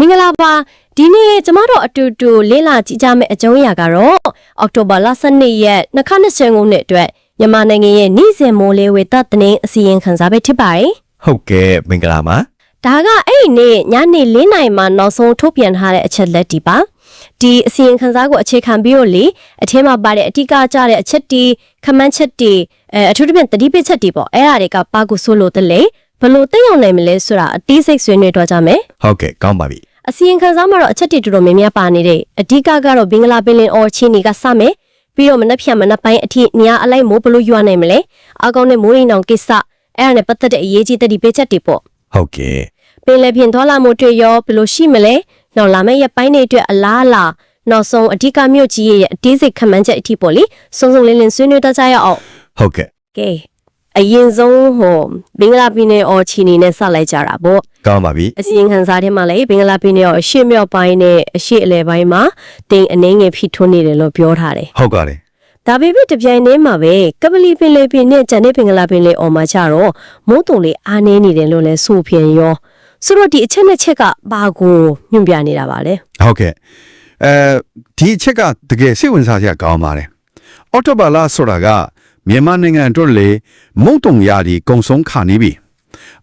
မင်္ဂလာပါဒီနေ့ကျမတို့အတူတူလေ့လာကြည့်ကြမယ့်အကြောင်းအရာကတော့အောက်တိုဘာလ12ရက်2020ခုနှစ်အတွက်မြန်မာနိုင်ငံရဲ့နေ့စဉ်မိုးလေဝသသတင်းအစီရင်ခံစာပဲဖြစ်ပါတယ်ဟုတ်ကဲ့မင်္ဂလာပါ။ဒါကအဲ့ဒီနေ့ညနေ၄နာရီမှာနောက်ဆုံးထုတ်ပြန်ထားတဲ့အချက်လက်ဒီပါ။ဒီအစီရင်ခံစာကိုအခြေခံပြီးတော့လေအထင်းမှာပါတဲ့အထူးကကြတဲ့အချက်တီခမန်းချက်တီအဲအထူးသဖြင့်တတိပိချက်တီပေါ့အဲ့ဒါတွေကပါကိုဆိုလို့တလေဘယ်လို့တက်ရောက်နိုင်မလဲဆိုတာအသေးစိတ်ဆွေးနွေးတော့ကြမယ်။ဟုတ်ကဲ့ကောင်းပါပြီ အစီရင်ခံစာမှာတော့အချက်တွေတော်တော်များများပါနေတယ်အဓိကကတော့ဘင်္ဂလားပင်လယ်အော်ချင်းတွေကစမယ်ပြီးတော့မနှက်ဖြန်မနှက်ပိုင်းအထိနေရာအလိုက်မိုးဘလို့ရွာနိုင်မလဲအကောင်နဲ့မိုးရိမ်အောင်ကိစ္စအဲ့ဒါနဲ့ပတ်သက်တဲ့အရေးကြီးတဲ့ဒီပေးချက်တွေပေါ့ဟုတ်ကဲ့ပင်လယ်ပြင်သွားလာမှုတွေရောဘယ်လိုရှိမလဲနောက်လာမယ့်ရက်ပိုင်းတွေအတွက်အလားအလာနောက်ဆုံးအဓိကမြို့ကြီးရဲ့အသေးစိတ်ခန့်မှန်းချက်အထိပေါ့လေစုံစုံလင်းလင်းဆွေးနွေးတတ်ကြရအောင်ဟုတ်ကဲ့ကဲ အရင်ဆုံးဟိုဘင်္ဂလားပင်လယ်အော်ချီနေနဲ့ဆက်လိုက်ကြတာပေါ့ကောင်းပါပြီအစီရင်ခံစာထဲမှာလည်းဘင်္ဂလားပင်လယ်အော်အရှေ့မြောက်ပိုင်းနဲ့အရှေ့အလယ်ပိုင်းမှာတိမ်အနှင်းငယ်ဖိထွန်းနေတယ်လို့ပြောထားတယ်ဟုတ်ကဲ့လေ။ဒါပေမဲ့တပြိုင်တည်းမှာပဲကပလီပင်လယ်ပြင်နဲ့ဂျန်တဲ့ဘင်္ဂလားပင်လယ်အော်မှာကျတော့မုတ်တုံလေးအားနေနေတယ်လို့လည်းဆိုဖြင်ရောဆိုတော့ဒီအချက်နဲ့ချက်ကဘာကိုညွှန်ပြနေတာပါလဲဟုတ်ကဲ့အဲဒီအချက်ကတကယ်စိတ်ဝင်စားစရာကောင်းပါတယ်အော်တိုဘာလာဆိုတာက မြန်မာနိုင်ငံအတွက်လေမုံတုံရာဒီကုံဆုံးခါနေပြီ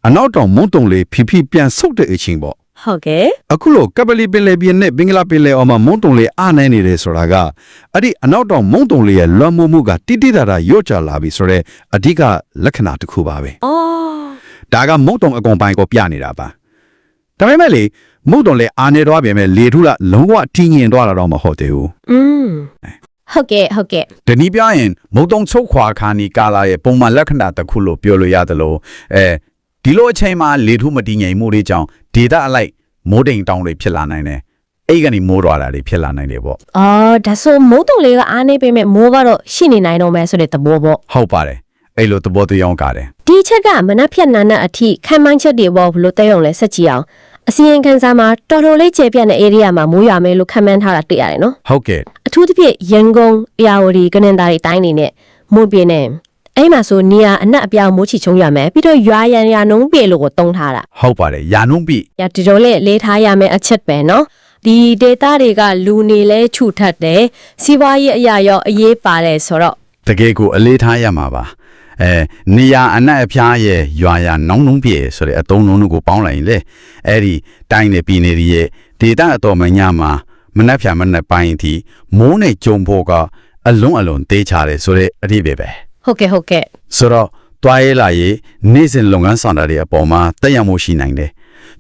အနောက်တောင်မုံတုံလေးဖိဖိပြန်ဆုတ်တဲ့အချိန်ပေါ့ဟုတ်ကဲ့အခုလိုကပလီပင်လေပြင်းနဲ့ဘင်္ဂလားပင်လေအော်မှာမုံတုံလေးအားနိုင်နေတယ်ဆိုတာကအဲ့ဒီအနောက်တောင်မုံတုံလေးရဲ့လွှမ်းမိုးမှုကတိတိတတာရော့ချလာပြီဆိုတော့အဓိကလက္ခဏာတစ်ခုပါပဲအော်ဒါကမုတ်တုံအကောင်ပိုင်းကိုပြနေတာပါဒါပေမဲ့လေမုတ်တုံလည်းအာနေတော့ပြင်မဲ့လေထုလာလုံးဝထင်းညင်သွားတာတော့မဟုတ်သေးဘူးอืม ဟုတ်ကဲ့ဟုတ်ကဲ့ဒီနည်းပြရင်မုတ်တုံချုပ်ခွာခါနီကာလာရဲ့ပုံမှန်လက္ခဏာတစ်ခုလို့ပြောလို့ရတယ်လို့အဲဒီလိုအချိန်မှာလေထုမတည်ငြိမ်မှုတွေကြောင့်ဒေတာအလိုက်မိုးတိမ်တောင်တွေဖြစ်လာနိုင်တယ်အဲ့ကနေမိုးရွာတာတွေဖြစ်လာနိုင်တယ်ပေါ့အော်ဒါဆိုမုတ်တုံလေးကအားနေပေမဲ့မိုးကတော့ရှိနေနိုင်တော့မယ်ဆိုတဲ့သဘောပေါ့ဟုတ်ပါတယ်အဲ့လိုသဘောတရားကတယ်ဒီချက်ကမနှက်ဖြတ်နာနာအထိခံမှန်းချက်တွေပေါ့ဘလို့တက်ရုံလဲဆက်ကြည့်အောင်အစီရင်ခံစာမှာတော်တော်လေးကျေပြန့်တဲ့ area မှာမိုးရွာမယ်လို့ခံမှန်းထားတာတွေ့ရတယ်နော်ဟုတ်ကဲ့အ ထူးသဖြင့်ရန်ကုန်၊အေရဝတီ၊ကနင်္သာရီတိုင်းနေနဲ့မိုးပြင်းနေအဲ့မှာဆိုနေရအနက်အပြောင်မိုးချီချုံရွာမယ်ပြီးတော့ရွာရန်ရနှုံးပြေလို့ကိုတုံးထားတာဟုတ်ပါတယ်ယာနုံးပြီ။ရဒီတော့လေလေးထားရမယ်အချက်ပဲနော်။ဒီ data တွေကလူနေလဲခြုထက်တယ်။စီးပွားရေးအရာရောအရေးပါတယ်ဆိုတော့တကယ်ကိုအလေးထားရမှာပါအဲနေရအနက်အဖျားရဲ့ရွာရနောင်းနှုံးပြေဆိုတဲ့အတုံးလုံးကိုပေါင်းလိုက်ရင်လေအဲ့ဒီတိုင်းနေပြည်နေရဲ့ဒေတာအတော်မညမှာ မနှက်ဖြာမနှက်ပိုင်းအထိမိုးနဲ့ကြုံဖို့ကအလုံးအလုံးသေးချတယ်ဆိုတဲ့အဓိပ္ပာယ်ပဲဟုတ်ကဲ့ဟုတ်ကဲ့ဆိုတော့တွားရဲလာရေးနေ့စဉ်လုပ်ငန်းဆောင်တာတွေအပေါ်မှာတက်ရောက်မှုရှိနိုင်တယ်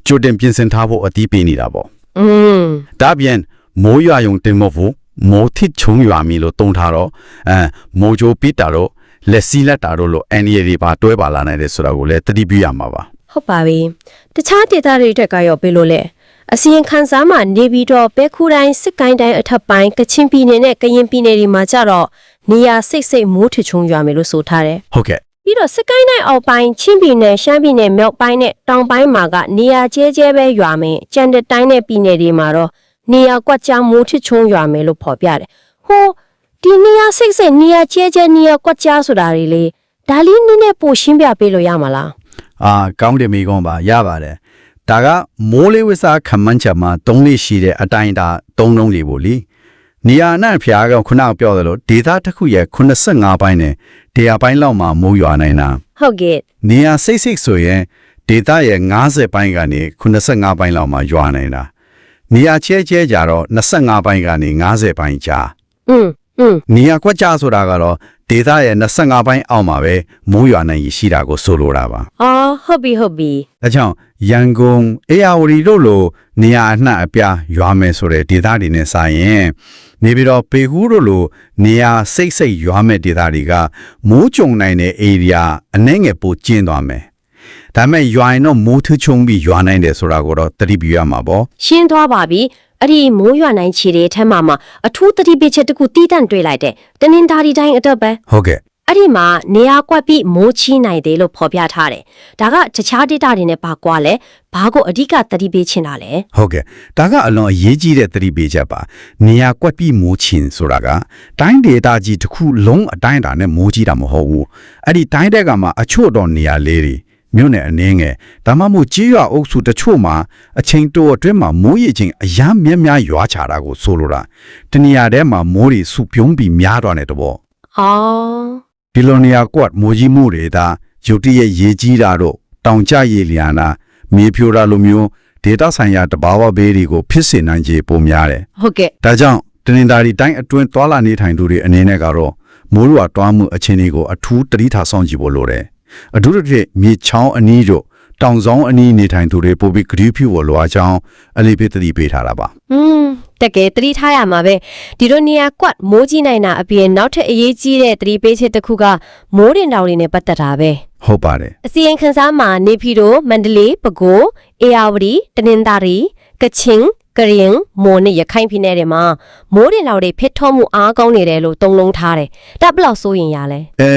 ကြိုတင်ပြင်ဆင်ထားဖို့အသီးပေးနေတာပေါ့။อืมဒါပြန်မိုးရွာယုံတင်မဖို့မိုးထစ်ချုံရွာမီလို့တုံးထားတော့အဲမိုးကြိုးပစ်တာတော့လက်စီလက်တာတော့လို့အန်ရီတွေပါတွဲပါလာနိုင်တယ်ဆိုတာကိုလည်းသတိပြုရမှာပါဟုတ်ပါပြီ။တခြား data တွေအတွက်ကရောဘယ်လိုလဲ။ အစီရင်ခံစာမှာနေပြီးတော့ပဲခူတိုင်းစစ်ကိုင်းတိုင်းအထက်ပိုင်းကချင်ပြည်နယ်နဲ့ကရင်ပြည်နယ်တွေမှာကြတော့နေရာစိတ်စိတ်မိုးထချုံရွာမယ်လို့ဆိုထားတယ်ဟုတ်ကဲ့ပြီးတော့စကိုင်းတိုင်းအောက်ပိုင်းချင်းပြည်နယ်ရှမ်းပြည်နယ်မြောက်ပိုင်းနဲ့တောင်ပိုင်းမှာကနေရာကျဲကျဲပဲရွာမယ်ကြံတဲ့တိုင်းနဲ့ပြည်နယ်တွေမှာတော့နေရာကွက်ကြားမိုးထချုံရွာမယ်လို့ဖော်ပြတယ်ဟိုဒီနေရာစိတ်စိတ်နေရာကျဲကျဲနေရာကွက်ကြားဆိုတာတွေလေဒါလေးနည်းနည်းပိုရှင်းပြပေးလို့ရမှာလားအာကောင်းတယ်မိကောင်းပါရပါတယ် ဒါကမိုးလေဝသခမန်းချက်မှာသုံးလေးရှိတဲ့အတိုင်းအတာသုံးလုံးတွေပေါ့လေနေရာနဲ့ဖျားကခုနကပြောသလိုဒေသတစ်ခုရဲ့85ပိုင်းနဲ့ဒေယာပိုင်းလောက်မှာမိုးရွာနိုင်တာဟုတ်ကဲ့နေရာစိတ်စိတ်ဆိုရင်ဒေသရဲ့90ပိုင်းကနေ85ပိုင်းလောက်မှာရွာနိုင်တာနေရာချဲချဲကြတော့25ပိုင်းကနေ90ပိုင်းကြာอืม နေရာကွက်ကြဆိုတာကတော့ဒေတာရဲ့25ပိုင်းအောက်မှာပဲမိုးရွာနိုင်ရရှိတာကိုဆိုလိုတာပါအော်ဟုတ်ပြီဟုတ်ပြီဒါကြောင့်ရန်ကုန်အေယာဝတီတို့လိုနေရာအနှံ့အပြားရွာမယ်ဆိုတဲ့ဒေသတွေနဲ့ဆိုင်ရင်နေပြီးတော့ပေကူးတို့လိုနေရာစိတ်စိတ်ရွာမဲ့ဒေသတွေကမိုးကြုံနိုင်တဲ့ area အနှဲငယ်ပိုကျင်းသွားမယ်။ဒါပေမဲ့ရွာရင်တော့မိုးထချုံပြီးရွာနိုင်တယ်ဆိုတာကိုတော့သတိပြုရမှာပေါ့ရှင်းသွားပါပြီ အဲ့ဒီမိုးရွာနိုင်ခြေတွေအထက်မှာမှာအထူးသတိပေးချက်တစ်ခုတီးတန့်တွေ့လိုက်တယ်တနင်္သာရီတိုင်းအတွက်ပဲ။ဟုတ်ကဲ့အဲ့ဒီမှာနေရာကွက်ပြီးမိုးချီးနိုင်တယ်လို့ဖော်ပြထားတယ်။ဒါကတခြား data တွေနဲ့ပါကွာလဲဘာကိုအဓိကသတိပေးချင်တာလဲဟုတ်ကဲ့ဒါကအလွန်အရေးကြီးတဲ့သတိပေးချက်ပါနေရာကွက်ပြီးမိုးချင်ဆိုတာကတိုင်းဒေတာကြီးတစ်ခုလုံးအတိုင်းအတာနဲ့မိုးကြီးတာမဟုတ်ဘူးအဲ့ဒီတိုင်းတဲ့ကမှာအချို့တော့နေရာလေးတွေ မြို့နယ်အနည်းငယ်ဒါမှမဟုတ်ကြေးရွာအုပ်စုတချို့မှာအချိန်တိုအတွင်းမှာမိုးရေချိန်အများများများရွာချတာကိုဆိုလိုတာတနေရာထဲမှာမိုးတွေစုပြုံးပြီးများတော့တဲ့တဘောအော်ဒီလိုနေရာကွက်မိုးကြီးမှုတွေဒါရုတ်တရက်ရေကြီးတာတို့တောင်ကျရေလျာနာမြေဖြိုတာလိုမျိုးဒေတာဆိုင်ရာတဘာဝဘေးတွေကိုဖြစ်စေနိုင်ခြေပုံများတယ်ဟုတ်ကဲ့ဒါကြောင့်တနင်္သာရီတိုင်းအတွင်းသွာလာနေထိုင်သူတွေအနေနဲ့ကတော့မိုးရွာတွားမှုအခြေအနေကိုအထူးတတိထားဆောင်ကြည့်ဖို့လိုတယ်။ အထူးသဖြင့်မြေချောင်းအနီးတို့တောင်ဆောင်အနီးနေထိုင်သူတွေပိုပြီးဂရုပြုဖို့လိုအပ်ကြောင်းအလေးပေးတတိပေးထားတာပါอืมတကယ်သတိထားရမှာပဲဒီလိုနေရာကွက်မိုးကြီးနိုင်တာအပြင်နောက်ထပ်အရေးကြီးတဲ့သတိပေးချက်တစ်ခုကမိုးတင်တောင်တွေနဲ့ပတ်သက်တာပဲ။ဟုတ်ပါတယ်အစီရင်ခံစာမှာနေပြည်တော်မန္တလေးပဲခူးအေရဝတီတနင်္သာရီကချင် ကရင်မိုးနဲ့ရခိုင်ပြည်နယ်တွေမှာမိုးတင်တောင်တွေဖစ်ထောမှုအားကောင်းနေတယ်လို့သုံးလုံးထားတယ်ဒါဘယ်လောက်စိုးရင်ရလဲ။အဲ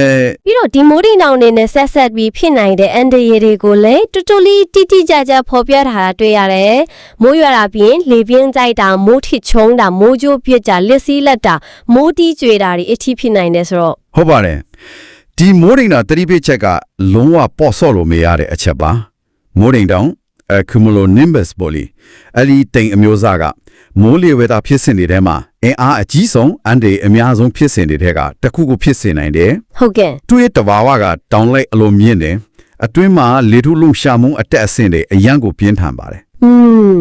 ပြီးတော့ဒီမိုးတင်တောင်တွေနဲ့ဆက်ဆက်ပြီးဖြစ်နိုင်တဲ့အန်တရတွေကိုလည်းတူတူလေးတိတိကျကျဖော်ပြထားတာတွေ့ရတယ်။မိုးရွာတာပြင်လေပြင်းကြိုက်တာမိုးထစ်ချုံတာမိုးကြိုးပြစ်တာလက်စည်းလက်တာမိုးတီးကြွေတာတွေအထိဖြစ်နိုင်တယ်ဆိုတော့ဟုတ်ပါတယ်။ဒီမိုးဒိန်တာတတိပေးချက်ကလုံးဝပေါ့ဆော့လို့မရတဲ့အချက်ပါ။မိုးဒိန်တောင် cumulonimbus ပေါ်လီအဲ့ဒီတိမ်အမျိုးအစားကမိုးလေဝသဖြစ်စဉ်တွေထဲမှာအင်အားအကြီးဆုံးအန်ဒီအများဆုံးဖြစ်စဉ်တွေထဲကတစ်ခုခုဖြစ်စေနိုင်တယ်ဟုတ်ကဲ့သူ့ရဲ့တဘာဝကတောင်လိုက်အလိုမြင့်တယ်အတွင်းမှာလေထုလုံရှာမှုအတက်အဆင့်တွေအရန်ကိုပြင်းထန်ပါတယ်อืม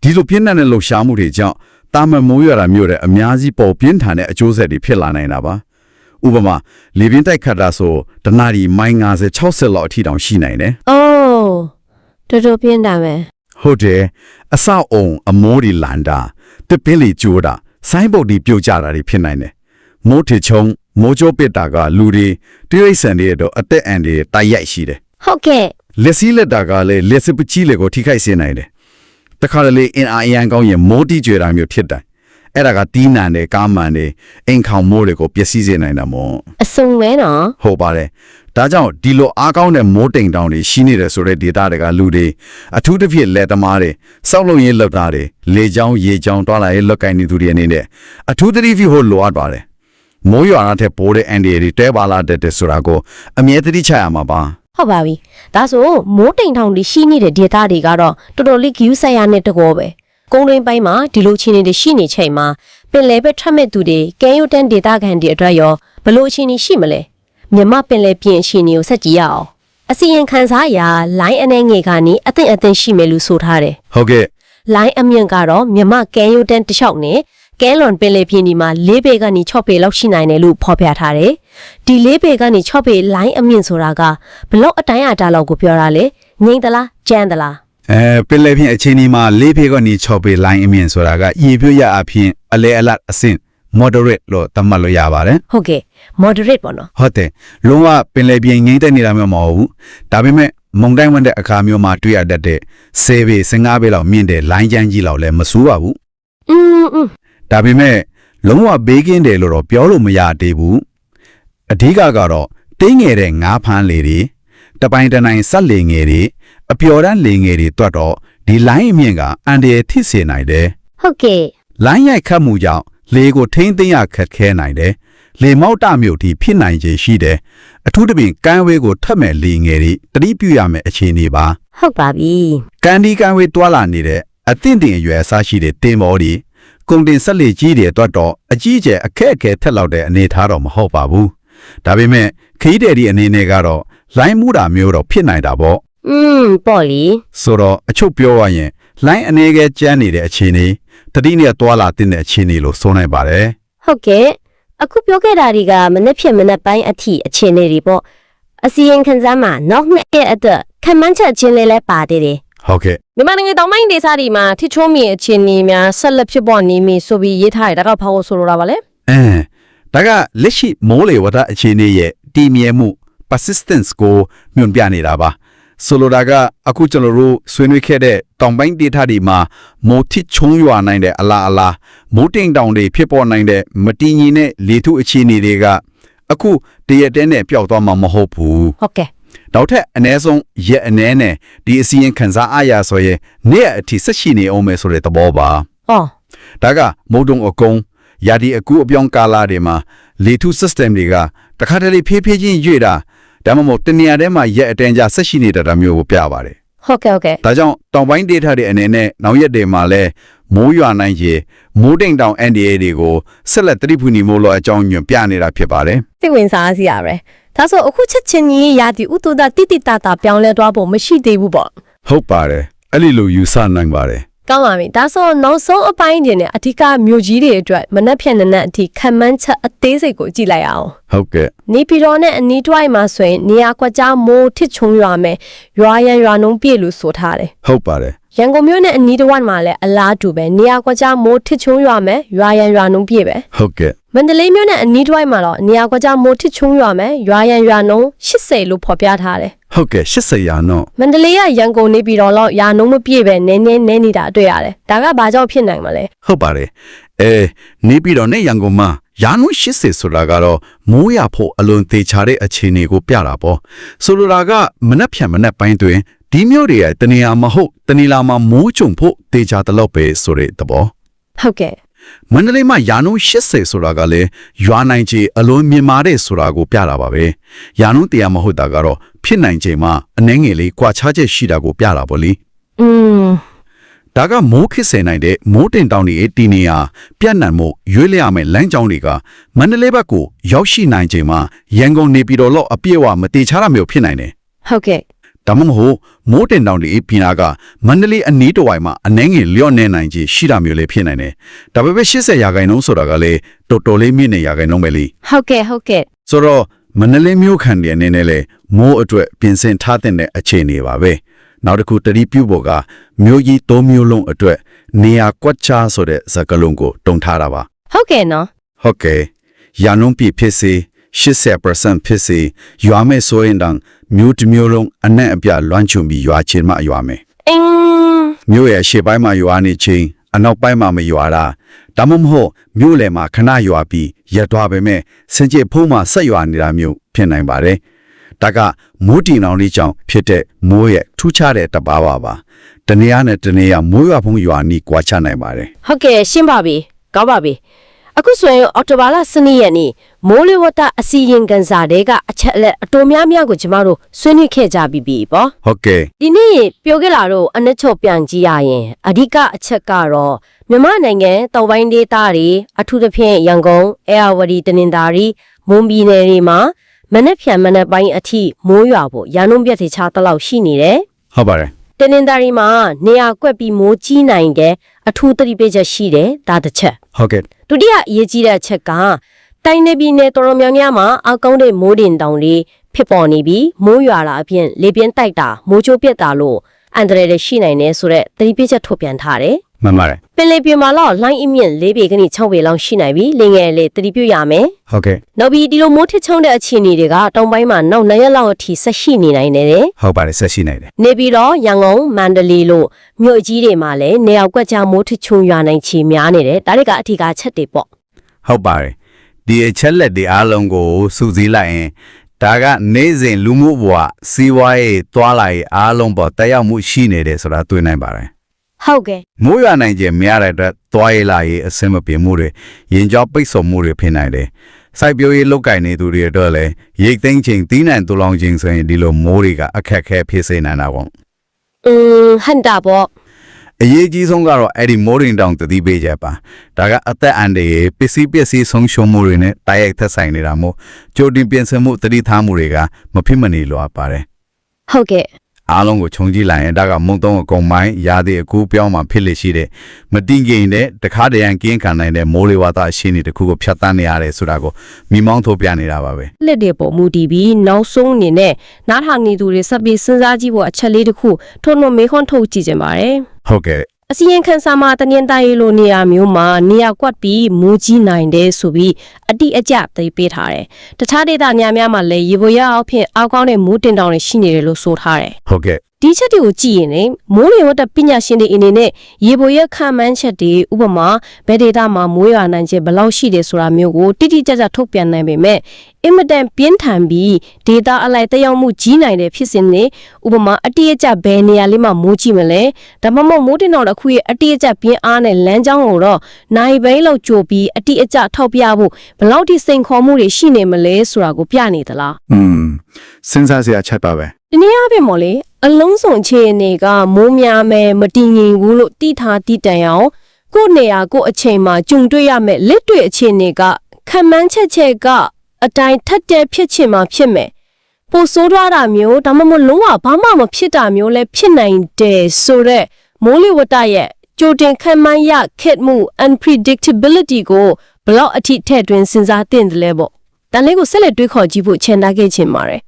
ဒီလိုပြင်းထန်တဲ့လုံရှာမှုတွေကြောင့်တာမန်မိုးရွာတာမျိုးတဲ့အများကြီးပေါ်ပြင်းထန်တဲ့အကျိုးဆက်တွေဖြစ်လာနိုင်တာပါဥပမာလေပြင်းတိုက်ခတ်တာဆိုတနာရီမိုင်50 60လောက်အထိတောင်ရှိနိုင်တယ်အိုး တော်တော်ပြင်းတာပဲဟုတ်တယ်အဆောက်အုံအမိုးဒီလန်တာတစ်ပင်းလီကျိုးတာဆိုင်းဘုတ်ဒီပြုတ်ကြတာတွေဖြစ်နိုင်တယ်မိုးထချုံမိုးကြိုးပစ်တာကလူတွေတိရိစ္ဆာန်တွေတော့အသက်အန္တရာယ်တိုက်ရိုက်ရှိတယ်ဟုတ်ကဲ့လက်စည်းလက်တာကလည်းလက်စပချီလေကိုထိခိုက်စေနိုင်တယ်။တခါတလေအင်အားအရန်ကောင်းရင်မိုးတိကျွေတာမျိုးဖြစ်တယ်။အဲ့ဒါကတီးနံတယ်ကားမှန်တယ်အိမ်ခေါင်မိုးတွေကိုပျက်စီးစေနိုင်တာမို့အစုံပဲနော်ဟုတ်ပါတယ်။ ဒါကြောင့်ဒီလိုအားကောင်းတဲ့မိုးတိမ်တောင်တွေရှိနေတယ်ဆိုတဲ့ဒေတာတွေကလူတွေအထူးသဖြင့်လက်သမားတွေစောက်လုံရေးလောက်တာတွေလေချောင်းရေချောင်းတွာလာရေးလောက်ကင်နေသူတွေအနေနဲ့အထူးသတိပြုဖို့လိုအပ်ပါတယ်။မိုးရွာတဲ့ပိုးတဲ့အန်ဒီတွေတဲပါလာတဲ့တဲ့ဆိုတာကိုအမြဲတမ်းချရမှာပါ။ဟုတ်ပါပြီဒါဆိုမိုးတိမ်ထောင်တွေရှိနေတဲ့ဒေသတွေကတော့တော်တော်လေးဂယူးဆိုင်ရနဲ့တကောပဲကုန်းတွင်းပိုင်းမှာဒီလိုအခြေအနေတွေရှိနေချိန်မှာပင်လယ်ဘက်ထွက်မဲ့သူတွေကဲရိုတန်ဒေသခံတွေအတွက်ရောဘလို့အခြေအနေရှိမလဲ မြမပင်လယ်ပြင်အခြေအနေကိုဆက်ကြည့်ရအောင်အစီရင်ခံစားအရာလိုင်းအနေငယ်ကနေအသင့်အသင့်ရှိမယ်လို့ဆိုထားတယ်ဟုတ်ကဲ့လိုင်းအမြင့်ကတော့မြမကဲရိုတန်တစ်လျှောက်နဲ့ကဲလွန်ပင်လယ်ပြင်ဒီမှာ၄ပေကနေ၆ပေလောက်ရှိနိုင်တယ်လို့ဖော်ပြထားတယ်။ဒီ၄ပေကနေ၆ပေလိုင်းအမြင့်ဆိုတာကဘလောက်အတိုင်းအတာလောက်ကိုပြောတာလဲငိမ့်သလားကျန်းသလားအဲပင်လယ်ပြင်အချိန်ဒီမှာလေးဖေကနေ6ပေ line အမြင့်ဆိုတာကရေပြည့်ရအဖြစ်အလဲအလတ်အဆင့် moderate လို့သတ်မှတ်လို့ရပါတယ်ဟုတ်ကဲ့ moderate ပေါ့နော်ဟုတ်တယ်လုံးဝပင်လယ်ပြင်ငိမ့်တက်နေတာမျိုးမဟုတ်ဘူးဒါပေမဲ့မုန်တိုင်းဝင်တဲ့အခါမျိုးမှာတွေ့ရတတ်တဲ့ဆေးဘေး15ဘေးလောက်မြင့်တဲ့လိုင်းကျန်းကြီးလောက်လည်းမဆိုးပါဘူးอืมဒါပေမဲ့လုံးဝဘေးကင်းတယ်လို့တော့ပြောလို့မရသေးဘူးအဓိကကတော့တင်းငယ်တဲ့ငါးဖန်းလေတွေတပိုင်းတနိုင်ဆက်လေငယ်တွေအပျော်တန်းလေငယ်တွေတွတ်တော့ဒီလိုင်းအမြင့်ကအန်တရယ်ထိစေနိုင်တယ်ဟုတ်ကဲ့လိုင်းရိုက်ခတ်မှုကြောင့် လေကိုထိမ့်သိမ်းရခက်ခဲနိုင်တယ်။လေမောက်တမျိုးထိဖြစ်နိုင်ခြေရှိတယ်။အထူးသဖြင့်ကမ်းဝေးကိုထပ်မဲ့လေငယ်တွေတတိပြုရမယ့်အခြေအနေပါဟုတ်ပါပြီ။ကန်ဒီကမ်းဝေးတွာလာနေတဲ့အသင့်တင်အရွယ်အစားရှိတဲ့တင်မောတွေကုန်တင်ဆက်လေကြီးတွေအတွက်တော့အကြီးအကျယ်အခက်အခဲထက်လောက်တဲ့အနေအထားတော့မဟုတ်ပါဘူး။ဒါပေမဲ့ခရီးတဲ့ဒီအနေနဲ့ကတော့လိုင်းမှုတာမျိုးတော့ဖြစ်နိုင်တာပေါ့อืมပေါ့လီ။ဆိုတော့အချုပ်ပြောရရင် လိုင်းအနေငယ်ကျန်းနေတဲ့အခြေအနေတတိနဲ့တွာလာတဲ့အခြေအနေလို့ဆိုနိုင်ပါတယ်။ဟုတ်ကဲ့အခုပြောခဲ့တာတွေကမနေ့ဖြစ်မနေ့ပိုင်းအထိအခြေအနေတွေပေါ့အစီရင်ခံစားမှာနောက်နှစ်ရက်အတွက်ခံမှန်းချက်ချင်းလေးလဲပါသေးတယ်ဟုတ်ကဲ့မြန်မာနိုင်ငံတောင်ပိုင်းဒေသတွေမှာထိချုံးမြေအခြေအနေများဆက်လက်ဖြစ်ပေါ်နေမည်ဆိုပြီးရေးထားရတာကဘာလို့ဆိုလိုတာပါလဲအဲဒါကလက်ရှိမိုးလေဝသအခြေအနေရဲ့တည်မြဲမှု persistence ကိုမြွန်ပြနေတာပါ ဆိုလိုတာကအခုကျွန်တော်တို့ဆွေးနွေးခဲ့တဲ့တောင်ပိုင်းဒေသတွေမှာမိုးထစ်ချုံရွာနိုင်တဲ့အလားအလားမိုးတိမ်တောင်တွေဖြစ်ပေါ်နိုင်တဲ့မတည်ငြိမ်တဲ့လေထုအခြေအနေတွေကအခုတရက်တည်းနဲ့ပျောက်သွားမှာမဟုတ်ဘူးဟုတ်ကဲ့နောက်ထပ်အ ਨੇ ဆုံးရက်အ ਨੇ နဲ့ဒီအစီရင်ခံစားအားရဆိုရင်နေ့အထိဆက်ရှိနေအောင်မယ်ဆိုတဲ့သဘောပါဟောဒါကမုတ်တုံအကုံယာဒီအကူအပြောင်းကာလာတွေမှာလေထု system တွေကတခါတလေဖြည်းဖြည်းချင်းရွေ့တာ ဒါမှမဟုတ်တနေရာထဲမှာရက်အတန်းကြာဆက်ရှိနေတာတာမျိုးကိုပြပါတယ်ဟုတ်ကဲ့ဟုတ်ကဲ့ဒါကြောင့်တောင်ပိုင်း data တွေအနေနဲ့နောက်ရက်တွေမှာလဲမိုးရွာနိုင်ခြေမိုးတိမ်တောင် NDA တွေကိုဆက်လက်သတိပူနေမို့လို့အကြောင်းညွှန်ပြနေတာဖြစ်ပါတယ်စိတ်ဝင်စားစရာပဲဒါဆိုအခုချက်ချင်းကြီးရာဒီဥတုဒတိတိတတာပြောင်းလဲသွားဖို့မရှိသေးဘူးပေါ့ဟုတ်ပါတယ်အဲ့ဒီလိုယူဆနိုင်ပါတယ် ကောင်းပါပြီဒါဆိုနောက်ဆုံးအပိုင်းတွေနဲ့အထူးကမြို့ကြီးတွေအတွက်မနှက်ဖြန်နနက်အထိခံမှန်းချက်အသေးစိတ်ကိုကြည့်လိုက်အောင်ဟုတ်ကဲ့နေပြည်တော်နဲ့အနီးတစ်ဝိုက်မှာဆိုရင်နေရာကွက်ကြားမိုးထစ်ချုံရွာမယ်ရွာရန်ရွာနှုံးပြည့်လို့ဆိုထားတယ်ဟုတ်ပါတယ် ရန်ကုန်မြို့နဲ့အနီးတစ်ဝိုက်မှာလည်းအလားတူပဲနေရာကွက်ကြားမိုးထစ်ချုံရွာမယ်ရွာရန်ရွာနှုံးပြည့်ပဲဟုတ်ကဲ့မန္တလေးမြို့နဲ့အနီးတစ်ဝိုက်မှာတော့နေရာကွက်ကြားမိုးထစ်ချုံရွာမယ်ရွာရန်ရွာနှုံး80လို့ဖော်ပြထားတယ်ဟုတ်ကဲ့80ရာနော်မန္တလေးကရန်ကုန်နေပြည်တော်လောက်ရာနှုံးမပြည့်ပဲနည်းနည်းနည်းနေတာတွေ့ရတယ်ဒါကဘာကြောင့်ဖြစ်နိုင်မလဲဟုတ်ပါတယ်အဲနေပြည်တော်နဲ့ရန်ကုန်မှာရာနှုန်း80ဆိုတာကတော့မိုးရဖို့အလွန်သေးချာတဲ့အခြေအနေကိုပြတာပေါ့ဆိုလိုတာကမနှက်ဖြန်မနှက်ပိုင်းတွင် ဒီမျိုးတွေရဲ့တနေရာမဟုတ်တနေလာမှာမိုးကြုံဖို့တေချာတလို့ပဲဆိုတဲ့သဘောဟုတ်ကဲ့မန္တလေးမှာရာနှုန်း80ဆိုတာကလည်းရွာနိုင်ခြေအလွန်မြင့်မာတဲ့ဆိုတာကိုပြတာပါပဲရာနှုန်းတရားမဟုတ်တာကတော့ဖြစ်နိုင်ခြေမှာအနှဲငယ်လေးကွာခြားချက်ရှိတာကိုပြတာပေါ့လေอืมဒါကမိုးခစ်ဆယ်နိုင်တဲ့မိုးတင်တောင်တွေတီနေဟာပြန့်နှံ့မှုရွေးလျရမယ့်လမ်းကြောင်းတွေကမန္တလေးဘက်ကိုရောက်ရှိနိုင်ချိန်မှာရန်ကုန်နေပြည်တော်လောက်အပြည့်အဝမတေချာတာမျိုးဖြစ်နိုင်တယ်ဟုတ်ကဲ့။ ဒါမှမဟုတ်မိုးတင်တောင်တွေပြည်နာကမန္တလေးအနီးတစ်ဝိုင်မှာအနှဲငယ်လျော့နေနိုင်ခြေရှိတာမျိုးလည်းဖြစ်နိုင်တယ်။ဒါပေမဲ့80ရာခိုင်နှုန်းဆိုတာကလည်းတော်တော်လေးမြင့်နေရာခိုင်နှုန်းပဲလေဟုတ်ကဲ့ဟုတ်ကဲ့။ဆိုတော့မန္တလေးမြို့ခံတွေအနေနဲ့လည်းမိုးအတွက်ပြင်ဆင်ထားတဲ့အခြေအနေပါပဲ။နောက်တစ်ခုတတိပြုဖို့ကမြို့ကြီး၃မြို့လုံးအတွက်နေရာကွက်ချားဆိုတဲ့ဇာတ်ကလုံးကိုတုံထားတာပါဟုတ်ကဲ့နော်ဟုတ်ကဲ့ရာနှုန်းပြည့်ဖြစ်စေ 80%ဖြစ်စေရွာမဲ့ဆိုရင်တောင်မြို့တစ်မြို့လုံးအနဲ့အပြလွမ်းချွန်ပြီးရွာချင်းမှရွာမယ်အင်းမြို့ရဲ့ရှေ့ပိုင်းမှာရွာနေချင်းအနောက်ပိုင်းမှာမရွာတာဒါမှမဟုတ်မြို့လယ်မှာခဏရွာပြီးရက်သွားပေမဲ့စင်ကြေဖုံးမှာဆက်ရွာနေတာမျိုးဖြစ်နိုင်ပါတယ်ဒါကမိုးတီနောင်လေးကြောင့်ဖြစ်တဲ့မိုးရဲ့ထူးခြားတဲ့တဘာဝပါတနေရာနဲ့တနေရာမိုးရွာဖုံးရွာနီးကွာချနိုင်ပါတယ်ဟုတ်ကဲ့ရှင်းပါပြီကောင်းပါပြီ အခုဆိုရင်အော်တိုဘာလ12ရက်နေ့မိုးလေဝသအစီရင်ခံစာတွေကအချက်အလက်အတော်များများကိုကျမတို့ဆွေးနွေးခဲ့ကြပြီးပြီပေါ့ဟုတ်ကဲ့ဒီနေ့ပြောခဲ့လာတော့အနှစ်ချုပ်ပြန်ကြည့်ရရင်အဓိကအချက်ကတော့မြန်မာနိုင်ငံတောင်ပိုင်းဒေသတွေအထူးသဖြင့်ရန်ကုန်အဲယာဝတီတနင်္သာရီမွန်ပြည်နယ်တွေမှာမနက်ဖြန်မနက်ပိုင်းအထိမိုးရွာဖို့ရန်ကုန်ပြတ်ထေချတလောက်ရှိနေတယ်ဟုတ်ပါတယ်တနင်္သာရီမှာနေရာကွက်ပြီးမိုးကြီးနိုင်တဲ့အထူးသတိပေးချက်ရှိတယ်ဒါတစ်ချက်ဟုတ်ကဲ့ ဒုတိယအရေးကြီးတဲ့အချက်ကတိုင်းနေပြည်နယ်တော်တော်များများမှာအောက်ကောင်းတဲ့မိုးတင်တောင်တွေဖြစ်ပေါ်နေပြီးမိုးရွာတာအပြင်လေပြင်းတိုက်တာမိုးချိုးပြက်တာလို့အန်ဒရယ်တွေရှိနိုင်တယ်ဆိုတော့သတိပေးချက်ထုတ်ပြန်ထားတယ် မှန်ပါတယ်ပင်လေပြင်မှာတော့လိုင်းအမြင့်၄ပေကနေ6ပေလောက်ရှိနိုင်ပြီးလင်ငယ်လေးသတိပြုရမယ်ဟုတ်ကဲ့နောက်ပြီးဒီလိုမိုးထစ်ချုံတဲ့အခြေအနေတွေကတောင်ပိုင်းမှာနောက်နှစ်ရက်လောက်အထိဆက်ရှိနေနိုင်တယ်တဲ့ဟုတ်ပါတယ်ဆက်ရှိနိုင်တယ်နေပြီးတော့ရန်ကုန်မန္တလေးလို့မြို့ကြီးတွေမှာလည်းနေရာကွက်ကြားမိုးထစ်ချုံရွာနိုင်ချေများနေတယ်ဒါတွေကအထီးကချက်တွေပေါ့ဟုတ်ပါတယ်ဒီအချက်လက်တွေအားလုံးကိုစုစည်းလိုက်ရင်ဒါကနေ့စဉ်လူမှုဘဝစီးပွားရေးတွာလာရေးအားလုံးပေါ်တက်ရောက်မှုရှိနေတယ်ဆိုတာတွေ့နိုင်ပါတယ် ဟုတ်ကဲ့မိုးရွာနိုင်ခြင်းများတဲ့အတွက်တွားရေးလာရေးအဆင်မပြေမှုတွေရင်ကြောပိတ်ဆို့မှုတွေဖြစ်နိုင်တယ်စိုက်ပျိုးရေးလုပ်ကင်နေသူတွေအတွက်လည်းရိတ်သိမ်းခြင်းတီးနှံတူလောင်ခြင်းဆိုရင်ဒီလိုမိုးတွေကအခက်အခဲဖြစ်စေနိုင်တာပေါ့อืมဟန်တာပေါ့အရေးကြီးဆုံးကတော့အဲ့ဒီမိုးရင်တောင်တတိပေးချက်ပါဒါကအသက်အန္တရာယ်ပစ္စည်းပစ္စည်းဆုံးရှုံးမှုတွေနဲ့တိုက်ရိုက်သက်ဆိုင်နေတာမို့ကြိုတင်ပြင်ဆင်မှုတတိထားမှုတွေကမဖြစ်မနေလိုအပ်ပါတယ်ဟုတ်ကဲ့ အားလုံးကိုခြုံကြည့်လိုက်ရင်ဒါကမုံသုံးအကုန်ပိုင်းရာသီအကူပြောင်းမှာဖြစ်လေရှိတဲ့မတင်ကြင်တဲ့တခါတရံကင်းခံနိုင်တဲ့မိုးလေဝသအရှိန်တစ်ခုကိုဖြတ်တန်းနေရတယ်ဆိုတာကိုမိမောင်းထုတ်ပြနေတာပါပဲလက်တွေပေါ်မူတည်ပြီးနောက်ဆုံးအနေနဲ့နားထောင်နေသူတွေစပ်ပြီးစဉ်းစားကြည့်ဖို့အချက်လေးတစ်ခုထုံထုံမေခွန်းထုတ်ကြည့်ကြပါရယ်ဟုတ်ကဲ့ အစီရင်ခံစာမှာတနင်္သာရီလိုနေရာမျိုးမှာနေရာကွက်ပြီးမူကြီးနိုင်တယ်ဆိုပြီးအတိအကျသိပေးထားတယ်။တခြားဒေသများများမှာလည်းရေပေါ်ရအောင်ဖြင့်အောက်ကောင်းတဲ့မိုးတင်တောင်တွေရှိနေတယ်လို့ဆိုထားတယ်ဟုတ်ကဲ့။ ဒီချက်တွေကိုကြည့်ရင်လေမိုးလေဝသပညာရှင်တွေအနေနဲ့ရေပေါ်ရခံမှန်းချက်တွေဥပမာဘယ်ဒေသမှာမိုးရွာနိုင်ခြင်းဘယ်လောက်ရှိတယ်ဆိုတာမျိုးကိုတိတိကျကျထုတ်ပြန်နိုင်ပေမဲ့အင်မတန်ပြင်းထန်ပြီးဒေတာအလိုက်တက်ရောက်မှုကြီးနိုင်တဲ့ဖြစ်စဉ်တွေဥပမာအတိအကျဘယ်နေရာလေးမှာမိုးကြည့်မလဲဒါမှမဟုတ်မိုးတင်တော်တစ်ခုရဲ့အတိအကျပြင်းအားနဲ့လမ်းကြောင်းကိုတော့နိုင်ဘိန်းလောက်ကြိုပြီးအတိအကျထောက်ပြဖို့ဘယ်လောက်ထိစိန်ခေါ်မှုတွေရှိနေမလဲဆိုတာကိုပြနေသလားอืม စဉ်းစားစရာချက်ပါပဲဒီနေ့အပြင်မော်လေအလုံးစုံအခြေအနေကမိုးများမယ်မတည်ငြိမ်ဘူးလို့တိထားတိတန်အောင်ကိုယ့်နေရာကိုယ့်အချိန်မှာကြုံတွေ့ရမယ်လက်တွေ့အခြေအနေကခံမှန်းချက်ချက်ကအတိုင်းထက်တဲ့ဖြစ်ချင်မှဖြစ်မယ်ပိုဆိုးသွားတာမျိုးဒါမှမဟုတ်လုံးဝဘာမှမဖြစ်တာမျိုးလည်းဖြစ်နိုင်တယ်ဆိုတော့မိုးလေဝသရဲ့ကြိုတင်ခံမှန်းရခက်မှု unpredictability ကိုဘလောက်အထိထည့်သွင်းစဉ်းစားသင့်တယ်လဲပေါ့တန်လေးကိုဆက်လက်တွေးခေါ်ကြည့်ဖို့ချန်ထားခဲ့ချင်ပါတယ်